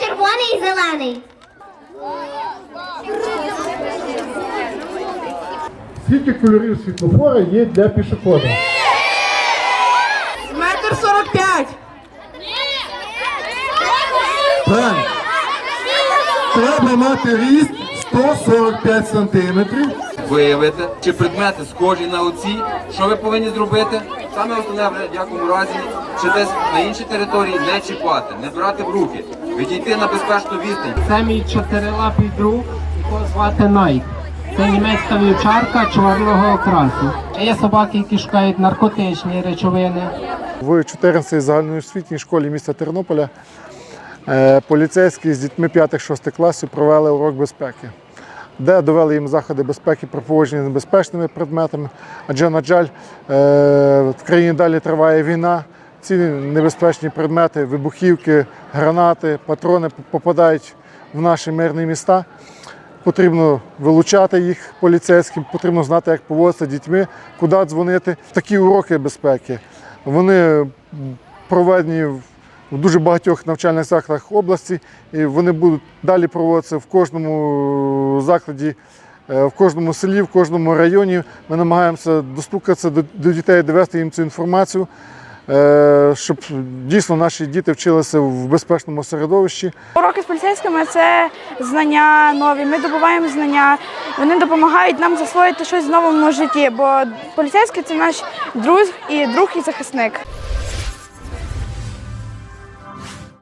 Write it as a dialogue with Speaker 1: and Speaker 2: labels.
Speaker 1: Червоний і зелений.
Speaker 2: Скільки кольорів світлофора є для пішохода?
Speaker 3: Метр сорок п'ять.
Speaker 2: Треба мати ріст 145 сантиметрів.
Speaker 4: Виявити, чи предмети схожі на оці, що ви повинні зробити. Саме основне в ніякому разі, чи десь на іншій території не чіпати, не брати в руки, відійти на безпечну відстань.
Speaker 5: Це мій чотирилапий друг, якого звати Найк. Це німецька вівчарка чорного окрасу. Є собаки, які шукають наркотичні речовини.
Speaker 2: В 14-й загальноосвітній школі міста Тернополя е, поліцейські з дітьми 5-6 класів провели урок безпеки, де довели їм заходи безпеки при поводженні з небезпечними предметами. Адже, на жаль, е, в країні далі триває війна. Ці небезпечні предмети, вибухівки, гранати, патрони попадають в наші мирні міста. Потрібно вилучати їх поліцейським, потрібно знати, як поводитися дітьми, куди дзвонити. Такі уроки безпеки. Вони проведені в в дуже багатьох навчальних закладах області, і вони будуть далі проводитися в кожному закладі, е, в кожному селі, в кожному районі. Ми намагаємося достукатися до, до дітей, довести їм цю інформацію, е, щоб дійсно наші діти вчилися в безпечному середовищі.
Speaker 6: Уроки з поліцейськими це знання нові. Ми добуваємо знання. Вони допомагають нам засвоїти щось в новому житті, бо поліцейський це наш друг і друг і захисник.